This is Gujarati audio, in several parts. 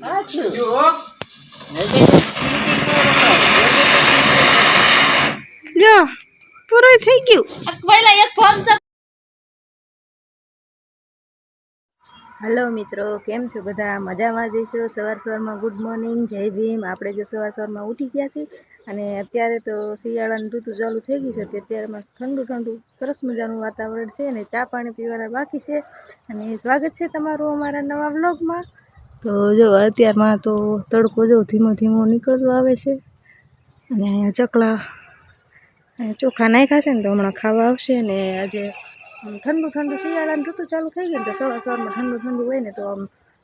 સાચું. જુઓ જો પૂરું થઈ ગયું. પહેલા એક ફોર્મ હલો મિત્રો કેમ છો બધા? મજામાં જઈશું સવાર સવારમાં ગુડ મોર્નિંગ જય ભીમ. આપણે જો સવાર સવારમાં ઉઠી ગયા છીએ અને અત્યારે તો શિયાળાની ઋતુ ચાલુ થઈ ગઈ છે તે અત્યારમાં ઠંડુ ઠંડુ સરસ મજાનું વાતાવરણ છે અને ચા પાણી પીવાના બાકી છે. અને સ્વાગત છે તમારું અમારા નવા વ્લોગમાં તો જો અત્યારમાં તો તડકો જો ધીમો ધીમો નીકળતો આવે છે. અને અહીંયા ચકલા ચોખા નાખ્યા છે ને તો હમણાં ખાવા આવશે ને આજે ઠંડુ ઠંડુ શિયાળાની ઋતુ ચાલુ થઈ ગઈ ને તો સવાર સવારમાં ઠંડુ ઠંડુ હોય ને તો આમ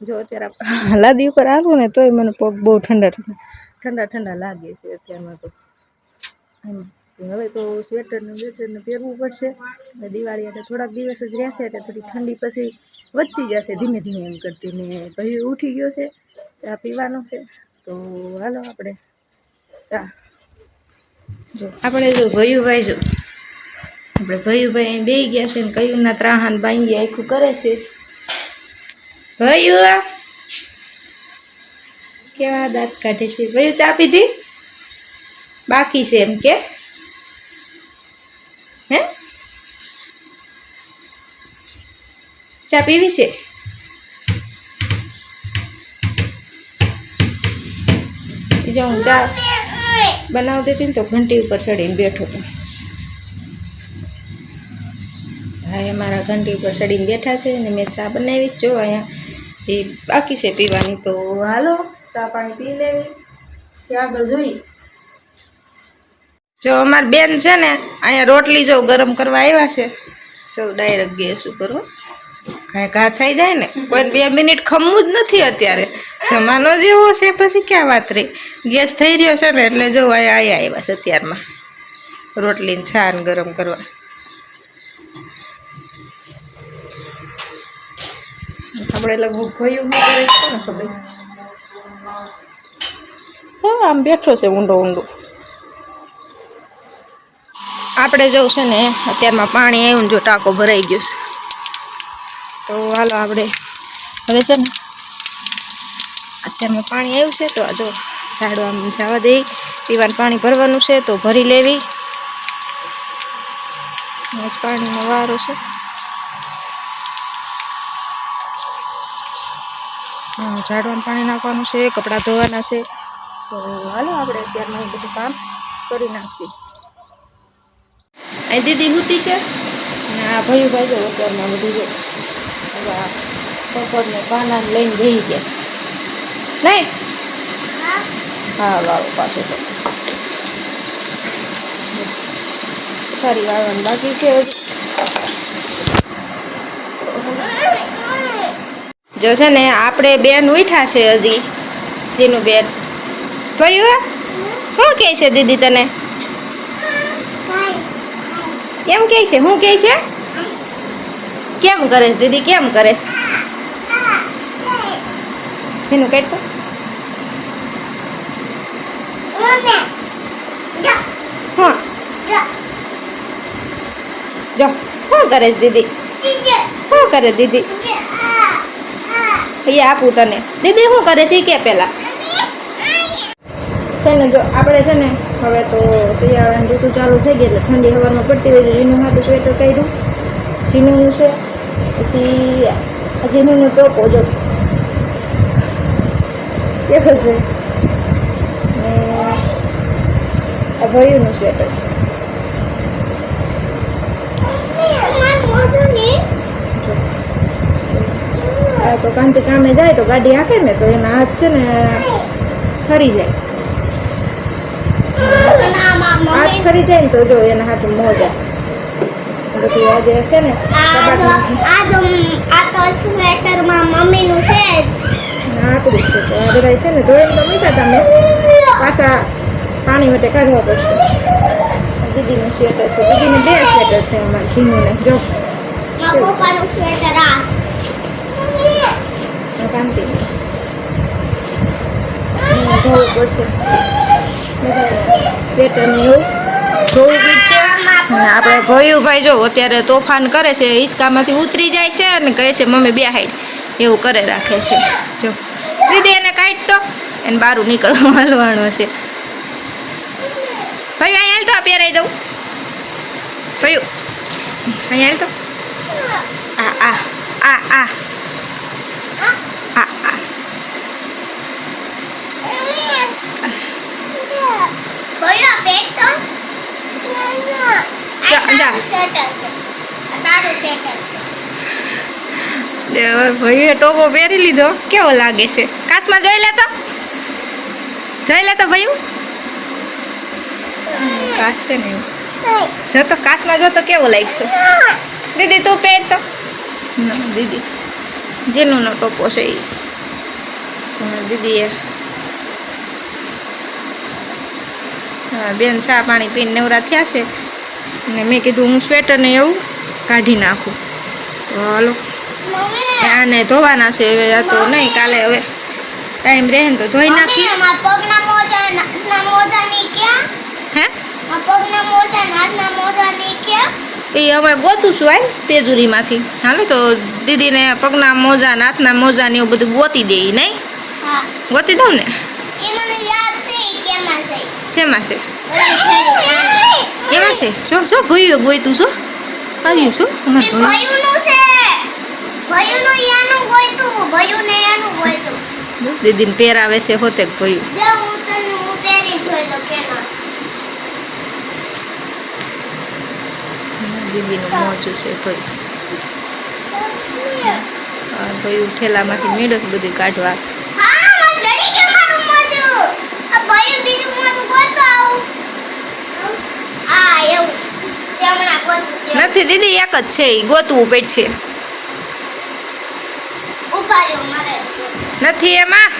જો અત્યારે લાદી ઉપર આવું ને તોય મને પગ બહુ ઠંડા ઠંડા ઠંડા લાગે છે અત્યારમાં તો. હવે તો સ્વેટરને વેટરને પહેરવું પડશે. દિવાળી એટલે થોડાક દિવસ જ રહેશે એટલે થોડી ઠંડી પછી વધતી જશે ધીમે ધીમે એમ કરતી ને ભાઈ ઉઠી ગયો છે, ચા પીવાનો છે. તો હાલો આપણે ચા જો. આપણે જો ભયુભાઈ જો. આપણે ભયુભાઈ બે ગયા છે ને કયું ના ત્રાહાન બાંગી આખું કરે છે. ભયું કેવા દાંત કાઢે છે? ભયું ચા પીધી? બાકી છે એમ કે? હે? ચા પીવી છે? જો હું ચા બનાવતી હતી ને તો ઘંટી ઉપર ચડીને બેઠો હતો ભાઈ અમારા ઘંટી ઉપર ચડીને બેઠા છે અને મેં ચા બનાવી જ અહીંયા જે બાકી છે પીવાની તો હાલો, ચા પાણી પી લેવી. છે આગળ જોઈ જો અમારી બેન છે ને, અહીંયા રોટલી જો ગરમ કરવા આવ્યા છે. સૌ ડાયરેક્ટ ગેસ ઉપર કાંઈ ઘા થઈ જાય ને કોઈ બે મિનિટ ખમવું જ નથી અત્યારે. સમાનો જેવો છે પછી ક્યાં વાત રહી? ગેસ થઈ રહ્યો છે ને એટલે જો આ આવ્યા છે અત્યારમાં. રોટલીને છાન ગરમ કરવા. આપણે લગભગ ભયું શું કરે હા આમ બેઠો છે ઊંડો ઊંડો. આપણે જવું છે ને અત્યારમાં પાણી આવ્યું ને જો ટાંકો ભરાઈ ગયો છે. તો હાલો આપણે હવે છે ને અત્યારમાં પાણી આવ્યું છે તો જો આમ જવા દઈ. પીવાનું પાણી ભરવાનું છે તો ભરી લેવી. આજ પાણીનો વારો છે. હા, ઝાડવાનું પાણી નાખવાનું છે કપડાં ધોવાના છે. તો હાલો આપણે અત્યારમાં બધું કામ કરી નાખીએ. અહીં દીદી હુતી છે. અને આ ભાઈ ભાઈ જો અત્યારમાં બધું જો આ પાના લઈને જઈ ગયા છે. નહીં? હા. વાવ પાછું તો. તારી વાળવાનું બાકી છે જો છે ને આપણે બેન ઉઠા છે હજી જીનું બેન. ભયું શું કહે છે દીદી તને? કેમ કહે છે શું કહે છે? કેમ કરેશ દીદી કેમ કરેશ? જેનું કહેતો હા. જો. શું કરેશ દીદી? શું કરે દીદી? એ આપું તને. દીદી શું કરે છે કે પહેલાં. છે ને જો આપણે છે ને હવે તો શિયાળાની ઋતુ ચાલુ થઈ ગઈ એટલે ઠંડી હવામાં પડતી હોય છે. જીનું હાથું સ્વેટર કર્યું જીનુનું છે. પછી જેની ટોપો જો કેવું છે ને આ ભયુંનું સ્વેટર છે આ તો કાંતિ કામે જાય તો ગાડી હાકે ને તો એના હાથ છે ને ફરી જાય હાથ ફરી જાય ને તો જો એના હાથ મોજા. બધું આજે છે ને કબાટમાંથી સ્વેટરમાં મમ્મીનું છે આકડું છે. તો આ બધા છે ને ધોઈને તો મૂક્યા તમે. પાછા પાણી માટે કાઢવા પડશે. દીદીનું સ્વેટર છે. દીદીને બે સ્વેટર છે અમારે જીનુને. જો. પપ્પાનું સ્વેટર આ. કાંતિનું ધોવું પડશે. આપણે ભયુભાઈ જો અત્યારે તોફાન કરે છે હિસકામાંથી ઉતરી જાય છે અને કહે છે, મમ્મી બે હાઈટ એવું કરે રાખે છે. જો, દીદી એને કાઢ તો. એને બારું નીકળવા હલવાનો છે. ભાઈ અહીંયા હાલ તો પહેરાઈ દઉં. ભાઈ અહીંયા હાલ તો. આ આ આ આ. જા, ભાઈએ ટોપો પહેરી લીધો. કેવો લાગે છે? કાશમાં જોઈ લેતો. જોઈ લેતો ભાઈ કાશે છે ને જો તો કાશમાં જો તો કેવો લાગશો? દીદી તું પહેર તો. દીદી. જેનુંનો ટોપો છે એ દીદીએ. બેન ચા પાણી પીને નવરા થયા છે. અને મેં કીધું હું સ્વેટરને એવું કાઢી નાખું. તો હાલો. આને ધોવાના છે હવે આ તો નહીં કાલે હવે ટાઈમ રહે ને તો ધોઈ નાખી. હે? એ અમે ગોતું છું આય તેજુરીમાંથી. હાલો તો દીદીને પગના મોજા હાથના મોજા ને એવું બધું ગોતી દે નહીં? ગોતી દઉં ને? શેમાં છે. એમાં છે? શું શું ભૂયું ગોઈતું શું? આવ્યું શું? એ ભૂયું. છે. ભયુંનું યાનું ગોઈતું ભયુંને યાનું ગોઈતું દીદીને પહેરાવે છે હોતે ભયું. જો હું તને હું પહેરી જોઈ લો કેનસ. દીદીનું મોજું છે ભૂયું. ભયું ઠેલામાંથી મેળો બધું કાઢવા. હા મને જડી કે મારું મોજું. આ ભયું બીજું મોજું ગોતો આવું હા એવું તે હમણાં ગોતું તે નથી દીદી એક જ છે એ ગોતવું પડશે. નથી એમાં?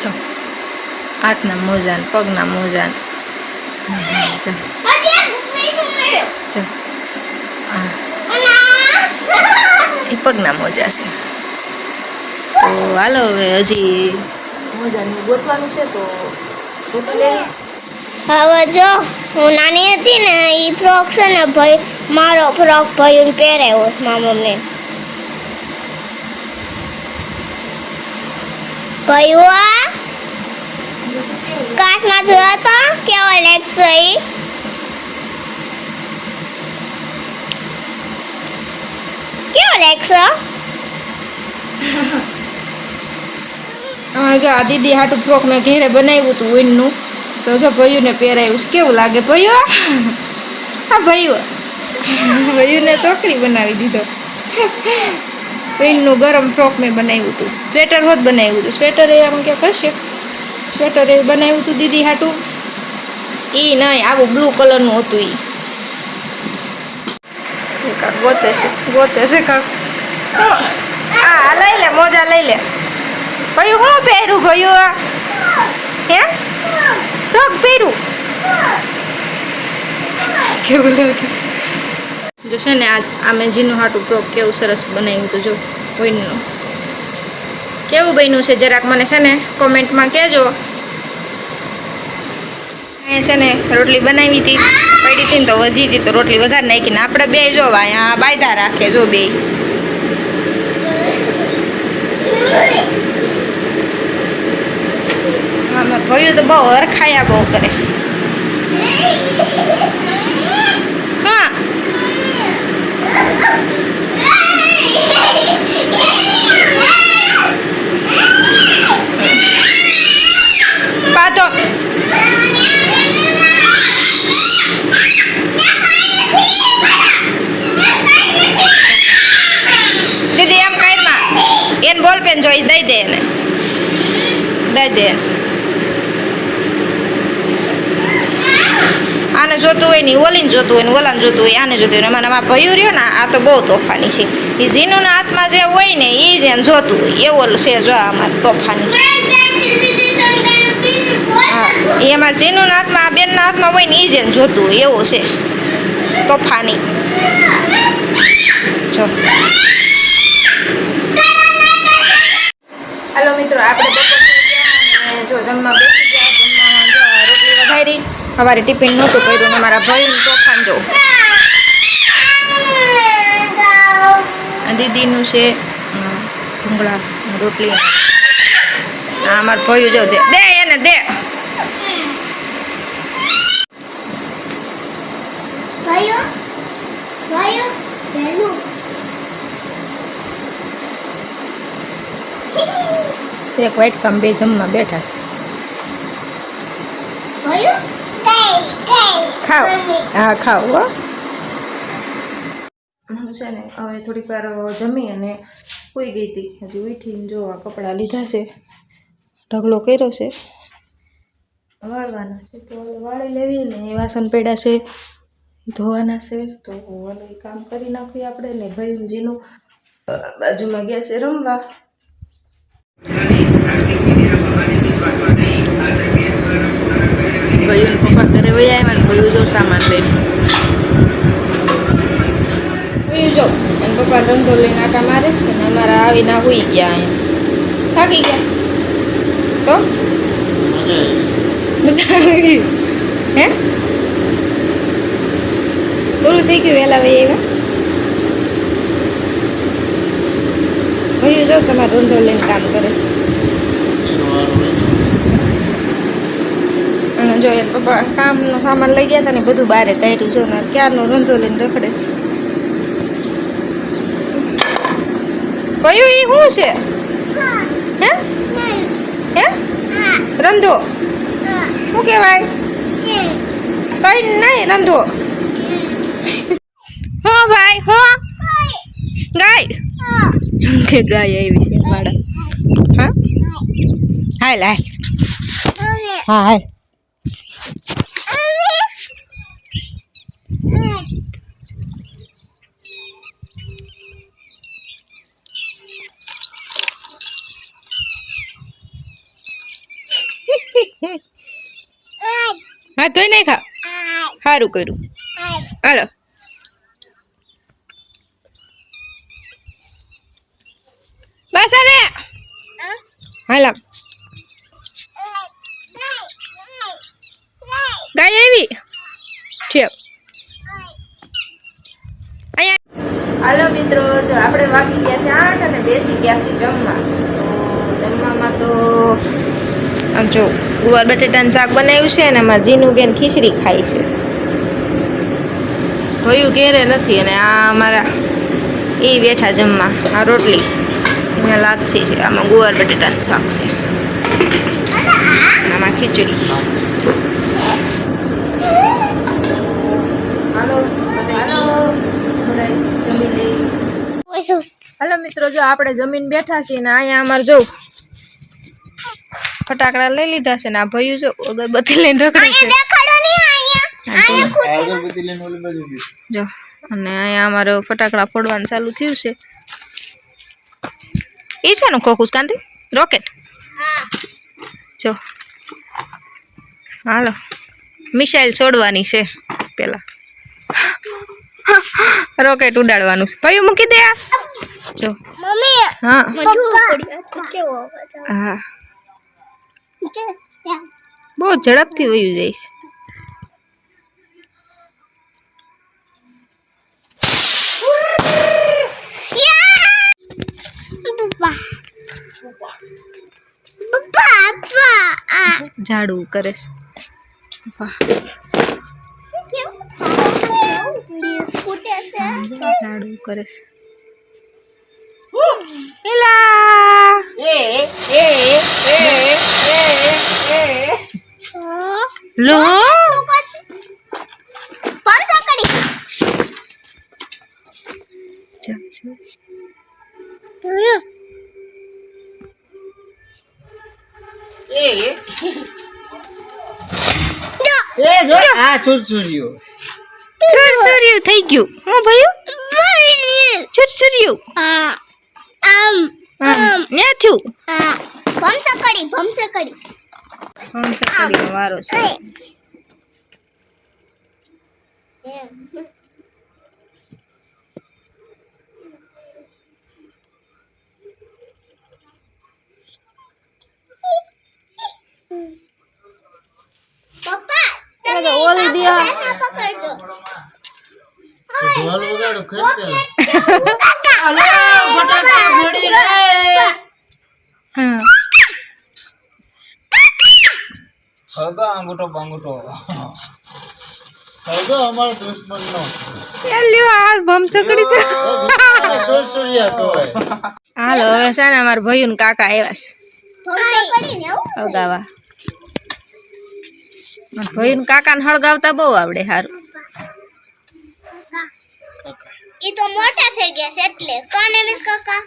મોજું હાથના મોજા ને પગના મોજા ને જો હજી એક મીઠું મળ્યું. જો આ. અને આ. એ પગના મોજા છે. તો હાલો હવે હજી મોજાનું ગોતવાનું છે તો ગોતી લઈએ હવે જો હું નાની હતી ને એ ફ્રોક છે ને ભાઈ, મારો ફ્રોક ભાઈ પહેરાવ્યો છે મારા મમ્મી ભાઈ આ કાચમાં જોયો તો કેવો લેગસો એ કેવો લેગસો હા, જો આ દીદી હાટું ફ્રોક મેં ઘેરે બનાવ્યું હતું ઊનનું તો જો ભૈયુંને પહેરાયું કેવું લાગે? ભૈયો? હા, ભૈયો. ભૈયુંને છોકરી બનાવી દીધો. ઊનનું ગરમ ફ્રોક મેં બનાવ્યું હતું. સ્વેટર હોત બનાવ્યું હતું. સ્વેટર એ આમ કે કશે? સ્વેટર એ બનાવ્યું હતું દીદી હાટું. એ નહીં, આવું બ્લુ કલરનું હતું એ કાક ગોતે છે ગોતે છે કાક. હા લઈ લે, મોજા લઈ લે. ભયું, હું પહેર્યું ભયું હે? ફ્રોક પહેરું કેવું લાગે છે? જો છે ને આ આ મેં જીનું હાટું ફ્રોક કેવું સરસ બનાવ્યું હતું, જો, બહેનનું. કેવું બન્યું છે? જરાક મને છે ને કોમેન્ટમાં કહેજો. અહીંયા છે ને રોટલી બનાવી હતી, પડી હતી ને તો વધી હતી, તો રોટલી વઘાર નાખીને આપણે બે જો અહીંયા બાયદા રાખે, જો બે આમાં ભયું તો બહુ હરખાયા બહુ કરે. હા પાતો દીદી એમ કાંઈમાં એને બોલ પેન જોઈશ દઈ દે એને દઈ દે આને જોતું હોય ને ઈ ઓલીને જોતું હોય ને વલણ જોતું હોય, આને જોતું હોય એમાં ભયું રહ્યો ને આ તો બહુ તોફાની છે. એ ઝીનુના હાથમાં જે હોય ને એ જ એને જોતું હોય. એવો છે જો આમાં તોફાની. હા એમાં ઝીનુના હાથમાં, આ બેનના હાથમાં હોય ને એ જ એને જોતું હોય. એવો છે. તોફાની. જો. હાલો મિત્રો, આપણે જો જમવા બેસી ગયા જમવા રોટલી વઘારી. સવારે ટિફિન નહોતું કર્યું ને મારા ભાઈનું તોફાન જો દીદીનું છે ભૂંગળા રોટલી. આ અમારે જો દે દે એને દે. એક વાઈટ કામ બે જમવા બેઠા છે કયું કઈ કઈ ખાઓ. હા, ખાઓ, હો. હું છે ને હવે થોડીક વાર જમી અને સૂઈ ગઈ હતી. હજી ઉઠીને જો આ કપડાં લીધા છે. ઢગલો કર્યો છે. વાળવાના છે તો વાળી લેવી ને એ વાસણ પેડા છે. ધોવાના છે તો હવે કામ કરી નાખીએ આપણે ને ભાઈજીનું. બાજુમાં ગયા છે રમવા. પપ્પા ઘરે વહી આવ્યા ને ભાઈઓ જો સામાન લઈને. જો. અને પપ્પા ધંધો લઈને આટા મારે છે ને અમારા આવીને હોઈ ગયા અહીંયા. થાકી ગયા? તો? મજા આવી. ગઈ હે? પૂરું થઈ ગયું વહેલા વહી આવ્યા? ભાઈ જો તમારે ધંધો લઈને કામ કરે છે. અને જો એ પપ્પા કામનો સામાન લઈ ગયા હતા ને બધું બહાર કાઢ્યું જો ને ક્યારનો રંધો લઈને રખડે છે. કયું એ શું છે? હે. હે? રંધો? શું કહેવાય? કઈ નહીં રંધો. હો ભાઈ હો. ગાય. ગાય આવી છે માડા હા? હાલ હાલ. હા હાલ. હા, તોય નહીં ખા. સારું કર્યું. હાલો. બસ હવે. હાલો. ગાય આવી? છે. હાલો મિત્રો, જો આપણે વાગી ગયા છે આઠ અને બેસી ગયા છે જમવા. તો જમવામાં તો, આમ જો ગુવાર બટેટાનું શાક બનાવ્યું છે અને એમાં જીનું બેન ખીચડી ખાય છે. ભયું ઘેરે નથી અને આ અમારા એ બેઠા જમવા આ રોટલી. અહીંયા લાપસી છે આમાં ગુવાર બટેટાનું શાક છે. અને આમાં ખીચડી. હેલો મિત્રો જો આપણે જમીન બેઠા છીએ ને અહીંયા અમારે જો ફટાકડા લઈ લીધા છે ને આ ભયું છે અગરબત્તી લઈને રખડે છે. જો. અને અહીંયા અમારે ફટાકડા ફોડવાનું ચાલુ થયું છે. એ છે ને ખોખું કાંતિ? રોકેટ જો. હાલો. મિસાઇલ છોડવાની છે પેલા. રોકેટ ઉડાડવાનું છે. ભાઈ મૂકી દે આ. જો. મમ્મી હા. હા. બહુ ઝડપથી વયું જાય છે પપ્પા પપ્પા આ ઝાડુ કરે છે વાહ eh, eh, eh, eh. એલા લો પાંચસો કરી ચાલ, ચાલ. આ થઈ ગયું. હું ભાઈ છુરછુરિયું આમ આમ આમ. ને થયું. હા. ભમસે કરી ભમસે કરી હંસકડીનો વારો છે. પપ્પા તમે ઓલી દિયા ના પકડજો. ઢોલ વગાડો ખરી પેલા સગો અમારો દુશ્મનનો. એ લ્યો આ બમ સકડી છે. સુરસુરિયા કહેવાય. હાલો હવે છે ને અમારા ભાઈઓ ને કાકા આવ્યા છે. હળગાવા. મારા ભાઈ ને કાકા ને હળગાવતા બહુ આવડે સારું એ તો મોટા થઈ ગયા છે એટલે. કોને મિસ કાકા?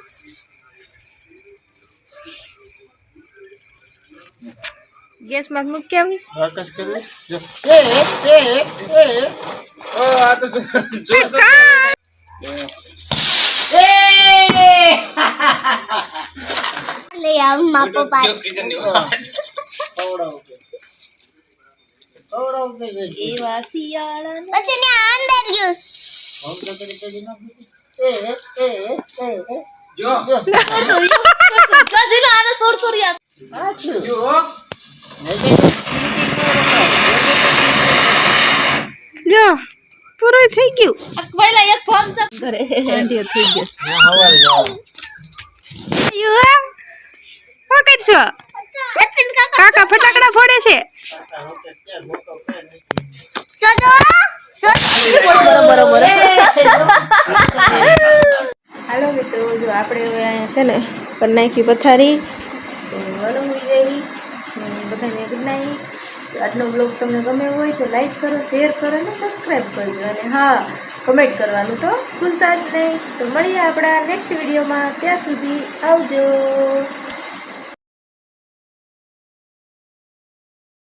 ગેસમાં મૂકી આવીશ આકાશ કરે એ એ એ એ ઓ આ તો જો- જો- એ લે આવ મા પપ્પા ખવડાવો કે. ખવડાવો કે જે. એવા શિયાળા પછી ને અંદર ગયો અંદર કરી કરી નાખું. એ એ એ એ જો જો આછું. જો. લ્યો પૂરું થઈ ગયું. પહેલા એક ફોર્મ કરે થઈ ગયો. હવારે યુ શું કરશો? કાકા ફટાકડા ફોડે છે. જો જો હાલો મિત્રો જો આપણે હવે અહીંયા છે ને કરી નાખી પથારી આજનો બ્લોગ તમને ગમે હોય તો લાઈક કરો શેર કરો અને સબસ્ક્રાઈબ કરજો. અને હા કમેન્ટ કરવાનું તો ભૂલતા જ નહીં. તો મળીએ આપણા નેક્સ્ટ વિડીયોમાં ત્યાં સુધી આવજો.